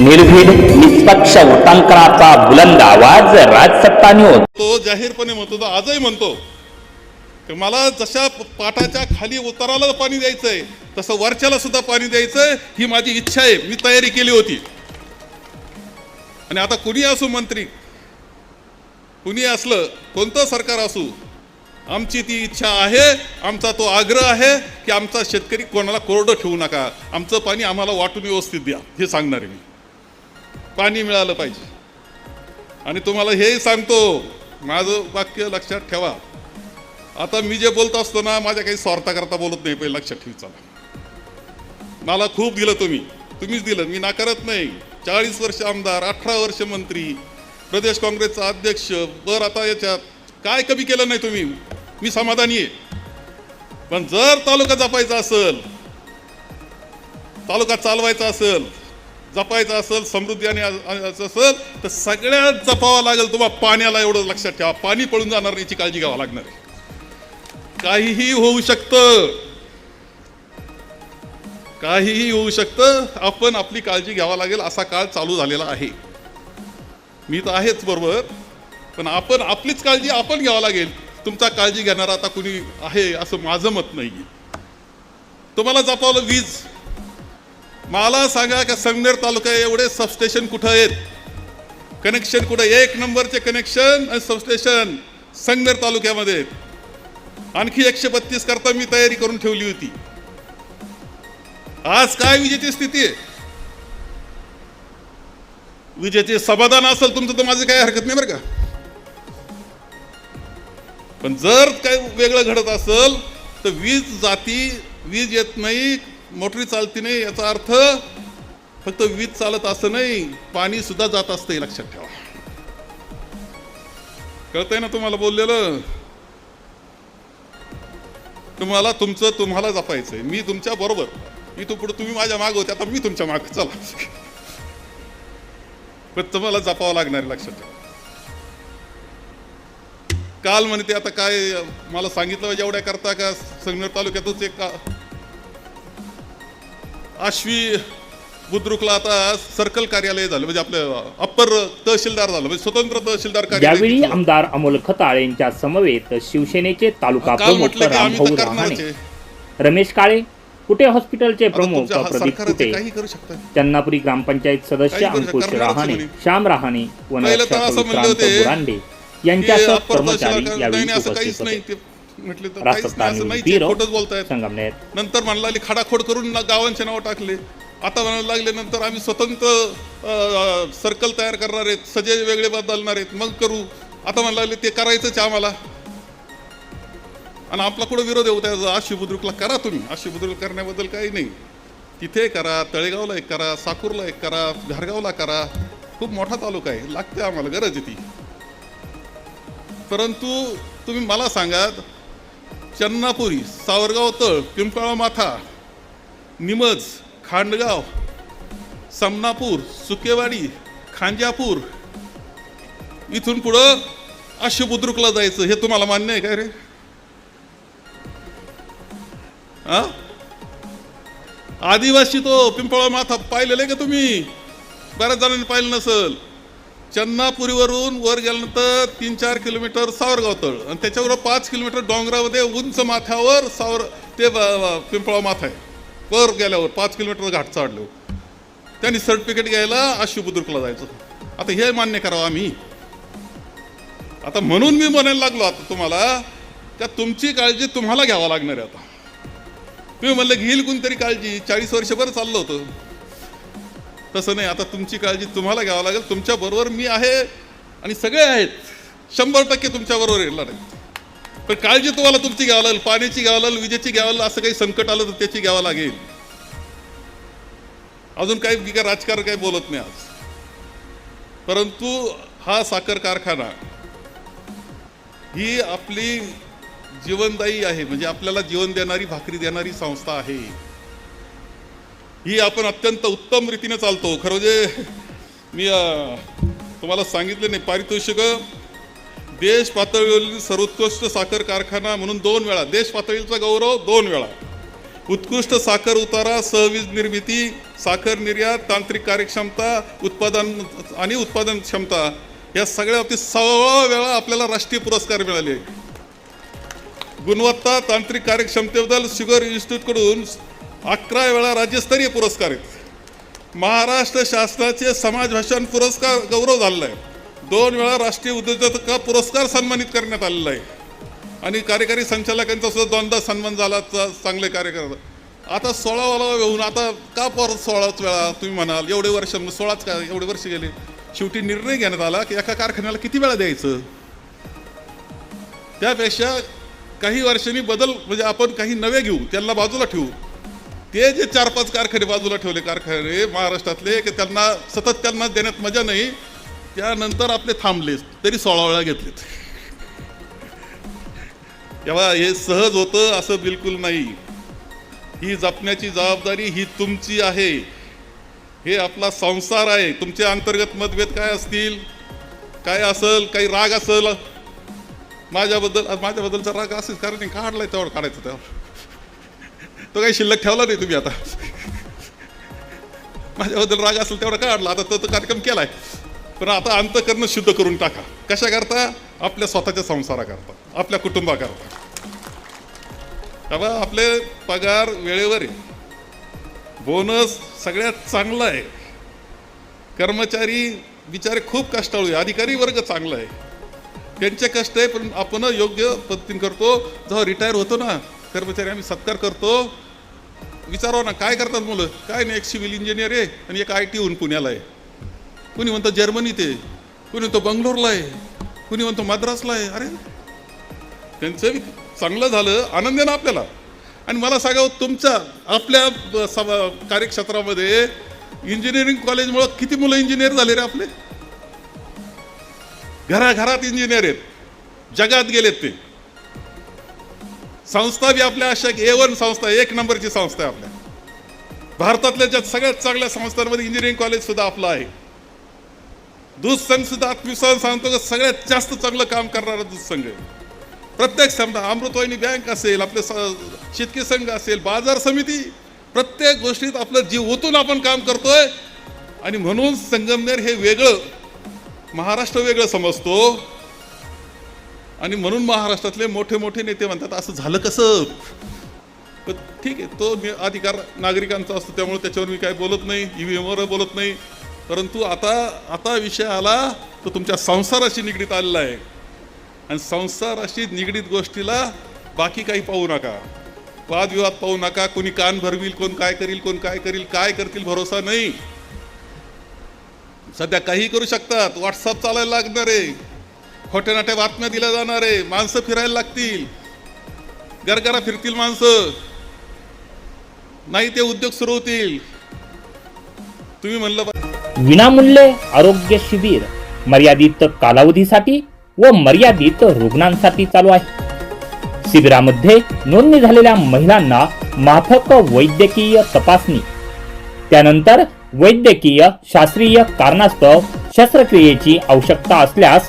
निर्भीड निष्पक्ष वृत्तांकनाचा बुलंद आवाज राजसत्ता न्यूज तो जाहीरपणे म्हणतो तो आजही म्हणतो मला जशा पाटाच्या खाली उताराला पाणी द्यायचंय तसं वरच्याला सुद्धा पाणी द्यायचंय ही माझी इच्छा आहे मी तयारी केली होती. आणि आता कुणी असू मंत्री कुणी असलं कोणतं सरकार असू आमची ती इच्छा आहे आमचा तो आग्रह आहे की आमचा शेतकरी कोणाला कोरडं ठेवू नका आमचं पाणी आम्हाला वाटून व्यवस्थित द्या हे सांगणार आहे मी. पाणी मिळालं पाहिजे. आणि तुम्हाला हेही सांगतो माझं वाक्य लक्षात ठेवा. आता मी जे बोलत असतो ना माझ्या काही स्वार्थाकरता बोलत नाही पहिले लक्षात ठेवी चला. मला खूप दिलं तुम्ही. तुम्हीच दिलं मी नाकारत नाही. चाळीस वर्ष आमदार अठरा वर्ष मंत्री प्रदेश काँग्रेसचा अध्यक्ष बर आता याच्यात काय कमी केलं नाही तुम्ही? मी समाधानी आहे. पण जर तालुका जपायचा असेल तालुका चालवायचा असेल जपायचं असेल समृद्धी आणि आणायचं असेल तर सगळ्यात जपावं लागेल तुम्हाला पाण्याला एवढं लक्षात ठेवा. पाणी पळून जाणार नाही याची काळजी घ्यावी लागणार आहे. काहीही होऊ शकतं. काहीही होऊ शकतं. आपण आपली काळजी घ्यावा लागेल असा काळ चालू झालेला आहे. मी तर आहेच बरोबर पण आपण आपलीच काळजी आपण घ्यावं लागेल. तुमचा काळजी घेणारा आता कुणी आहे असं माझं मत नाही तुम्हाला जपावलं वीज मला सांगा का संगनेर तालुका एवढे सबस्टेशन कुठं आहेत? कनेक्शन कुठं? एक नंबरचे कनेक्शन आणि सबस्टेशन संगनेर तालुक्यामध्ये आहेत. आणखी एकशे बत्तीस करता मी तयारी करून ठेवली होती. आज काय विजेची स्थिती आहे? विजेचे समाधान असेल तुमचं तर माझं काही हरकत नाही बरं का? पण जर काय वेगळं घडत असेल तर वीज जाती वीज येत नाही मोटरी चालती नाही याचा अर्थ फक्त वीज चालत असं नाही पाणी सुद्धा जात असतं हे लक्षात ठेवा. कळतंय ना तुम्हाला बोललेलं? तुम्हाला तुमचं तुम्हाला जपायचंय. मी तुमच्या बरोबर. मी तो पुढे तुम्ही माझ्या माग होते आता मी तुमच्या माग. चला. पण तुम्हाला जपावं लागणार लक्षात ठेवा. काल म्हणते आता काय मला सांगितलं एवढ्या करता का? संगमेर तालुक्यातच एक का- आश्वी बुद्रुकला आता सर्कल कार्यालय झालं म्हणजे आपलं अप्पर तहसीलदार झालं म्हणजे स्वतंत्र तहसीलदार कार्यालय यावेळी तिथलं. आमदार अमोल खताळ यांच्या समवेत शिवसेनेचे तालुका काल प्रमुख म्हटलं की आम्ही तर रामभाऊ करणारच रहाणे आहे. रमेश काळे कुटे हॉस्पिटलचे आता प्रमुख तुमच्या हा प्रदीप कुटे काही करू शकतं चन्नापुरी ग्रामपंचायत सदस्य काही करू अंकुश शकणार रहाणे नाही. श्याम रहाणे पहिलं तर असं म्हणले होते बुरांडे की यांच्यासह अप्पर कर्मचारी तहसीलदार यावेळी नाही, असं उपस्थित नाही होते ते म्हटले तर काहीच नाही असं खोटच बोलतायत. संगमनेर. नंतर म्हणायला लागले खाडाखोड करून ना गावांचे नाव टाकले. आता म्हणायला लागले नंतर आम्ही स्वतंत्र अं, सर्कल तयार करणार आहेत सजे वेगळे बदलणार आहेत मग करू. आता म्हणायला लागले ते करायचंच आहे आम्हाला. आणि आपला कुठं विरोध आहे त्या आशी बुद्रुकला करा तुम्ही. आशी बुद्रुक करण्याबद्दल काही नाही. तिथे करा तळेगावला एक करा साकूरला एक करा घारगावला करा. खूप मोठा तालुका आहे लागते आम्हाला गरज आहे ती. परंतु तुम्ही मला सांगा चन्नापुरी सावरगाव तळ पिंपळा माथा निमज खांडगाव समनापूर सुकेवाडी खांजापूर. इथून पुढं अशी बुद्रुकला जायचं हे तुम्हाला मान्य आहे काय रे? हा आदिवासी तो पिंपळा माथा पाहिलेला आहे का तुम्ही? बऱ्याच जणांनी पाहिलं नसल. चन्नापुरीवरून वर गेल्यानंतर तीन चार किलोमीटर सावरगाव तळ आणि त्याच्यावर पाच किलोमीटर डोंगरामध्ये उंच माथ्यावर सावर ते पिंपळा माथा आहे. वर गेल्यावर पाच किलोमीटर घाट चढल्यावर त्यांनी सर्टिफिकेट घ्यायला आशु बुद्रुकला जायचं आता हे मान्य करावं आम्ही. आता म्हणून मी म्हणायला लागलो आता तुम्हाला त्या तुमची काळजी तुम्हाला घ्यावा लागणार आहे आता. तुम्ही म्हणलं घेईल कोणतरी काळजी. चाळीस वर्ष बरं चाललं होतं. तसं नाही आता तुमची काळजी तुम्हाला घ्यावं लागेल. तुमच्याबरोबर मी आहे आणि सगळे आहेत. शंभर टक्के तुमच्याबरोबर येणार आहे पण काळजी तुम्हाला तुमची घ्यावं लागेल पाण्याची घ्यावं लागेल विजेची घ्यावं लागेल असं काही संकट आलं तर त्याची घ्यावं लागेल. अजून काही मी काय राजकारण काही बोलत नाही आज. परंतु हा साखर कारखाना ही आपली जीवनदायी आहे म्हणजे आपल्याला जीवन देणारी भाकरी देणारी संस्था आहे. ही आपण अत्यंत उत्तम रीतीने चालतो. खरं म्हणजे मी तुम्हाला सांगितलं नाही पारितोषिक देश पातळीवरील सर्वोत्कृष्ट साखर कारखाना म्हणून दोन वेळा देश पातळीचा गौरव दोन वेळा. उत्कृष्ट साखर उतारा सहवीज निर्मिती साखर निर्यात तांत्रिक कार्यक्षमता उत्पादन आणि उत्पादन क्षमता या सगळ्या बाबतीत सव्वा वेळा आपल्याला राष्ट्रीय पुरस्कार मिळाले. गुणवत्ता तांत्रिक कार्यक्षमतेबद्दल शुगर इन्स्टिट्यूटकडून अकरा वेळा राज्यस्तरीय पुरस्कार आहेत. महाराष्ट्र शासनाचे समाजभाषण पुरस्कार गौरव झालेला आहे. दोन वेळा राष्ट्रीय उद्योजकता पुरस्कार सन्मानित करण्यात आलेला आहे. आणि कार्यकारी संचालकांचा सुद्धा दोनदा सन्मान झाला चा- चांगले कार्य करतात आता सोळा वाला येऊन आता का परत सोळाच वेळा तुम्ही म्हणाल एवढे वर्ष सोळाच का एवढे वर्ष गेले. शेवटी निर्णय घेण्यात आला की एका कारखान्याला किती वेळा द्यायचं? त्यापेक्षा काही वर्षांनी बदल म्हणजे आपण काही नवे घेऊ त्यांना बाजूला ठेवू. ते जे चार पाच कारखाने बाजूला ठेवले कारखाने महाराष्ट्रातले की त्यांना सतत त्यांना देण्यात मजा नाही त्यानंतर आपले थांबले तरी सोळा वेळा घेतलेत. तेव्हा हे सहज होतं असं बिलकुल नाही. ही जपण्याची जबाबदारी ही तुमची आहे. हे आपला संसार आहे. तुमचे अंतर्गत मतभेद काय असतील? काय असेल काही राग असेल? माझ्याबद्दल माझ्याबद्दलचा राग असेल कारण काढलाय तेवढं काढायचं तेव्हा. तो काही शिल्लक ठेवला नाही तुम्ही आता. माझ्याबद्दल राग असेल तेवढा काढला आता तो तो कार्यक्रम केलाय. पण आता अंतकरण शुद्ध करून टाका. कशा करता? आपल्या स्वतःच्या संसाराकरता आपल्या कुटुंबाकरता तेव्हा आपले पगार वेळेवर आहे. बोनस सगळ्यात चांगला आहे. कर्मचारी बिचारे खूप कष्टाळू आहे. अधिकारी वर्ग चांगला आहे. त्यांचे कष्ट आहे पण आपण योग्य पद्धतीने करतो. जेव्हा रिटायर होतो ना कर्मचारी आम्ही सत्कार करतो. विचारावं ना काय करतात मुलं? काय नाही एक सिव्हिल इंजिनियर आहे आणि एक आय टी होऊन पुण्याला आहे. कुणी म्हणतं जर्मनीत आहे कुणी म्हणतो बंगलोरला आहे कुणी म्हणतो मद्रासला आहे. अरे त्यांचं चांगलं झालं आनंद ना आपल्याला. आणि मला सांगावं हो, तुमच्या आपल्या सभा कार्यक्षेत्रामध्ये इंजिनिअरिंग कॉलेजमुळं किती मुलं इंजिनियर झाले रे आपले? घराघरात इंजिनियर आहेत. जगात गेलेत ते. संस्था बी आपल्या अशा ए वन संस्था एक नंबरची संस्था आहे आपल्या. भारतातल्या ज्या सगळ्यात चांगल्या संस्थांमध्ये इंजिनिअरिंग कॉलेज सुद्धा आपलं आहे. दूध संघ सुद्धा आत्मविश्वास सांगतो की सगळ्यात जास्त चांगलं काम करणारा दूध संघ आहे. प्रत्येक समजा अमृतवाहिनी बँक असेल आपले शेतकी संघ असेल बाजार समिती प्रत्येक गोष्टीत आपलं जीव ओतून आपण काम करतोय. आणि म्हणून संगमनेर हे वेगळं महाराष्ट्र वेगळं समजतो. आणि म्हणून महाराष्ट्रातले मोठे मोठे नेते म्हणतात असं झालं कसं? पण ठीक आहे तो अधिकार नागरिकांचा असतो त्यामुळे त्याच्यावर मी काय बोलत नाही ईव्हीएमवर बोलत नाही. परंतु आता आता विषय आला तो तुमच्या संसाराशी निगडीत आलेला आहे. आणि संसाराशी निगडीत गोष्टीला बाकी काही पाहू नका. वादविवाद पाहू नका कोणी कान भरवील कोण काय करील कोण काय करील काय करतील भरोसा नाही. सध्या काही करू शकतात व्हॉट्सअप चालायला लागणार आहे. खोट्या नाट्या बातम्या दिल्या जाणार आहे. माणसं फिरायला लागतील. गरगरा फिरतील माणसं. नाही ते उद्योग सुरू होतील. तुम्ही म्हणलं विनामूल्य आरोग्य शिबिर मर्यादित कालावधीसाठी व मर्यादित रुग्णांसाठी चालू आहे. शिबिरामध्ये नोंदणी झालेल्या महिलांना माफक वैद्यकीय तपासणी. त्यानंतर वैद्यकीय शास्त्रीय कारणास्तव शस्त्रक्रियेची आवश्यकता असल्यास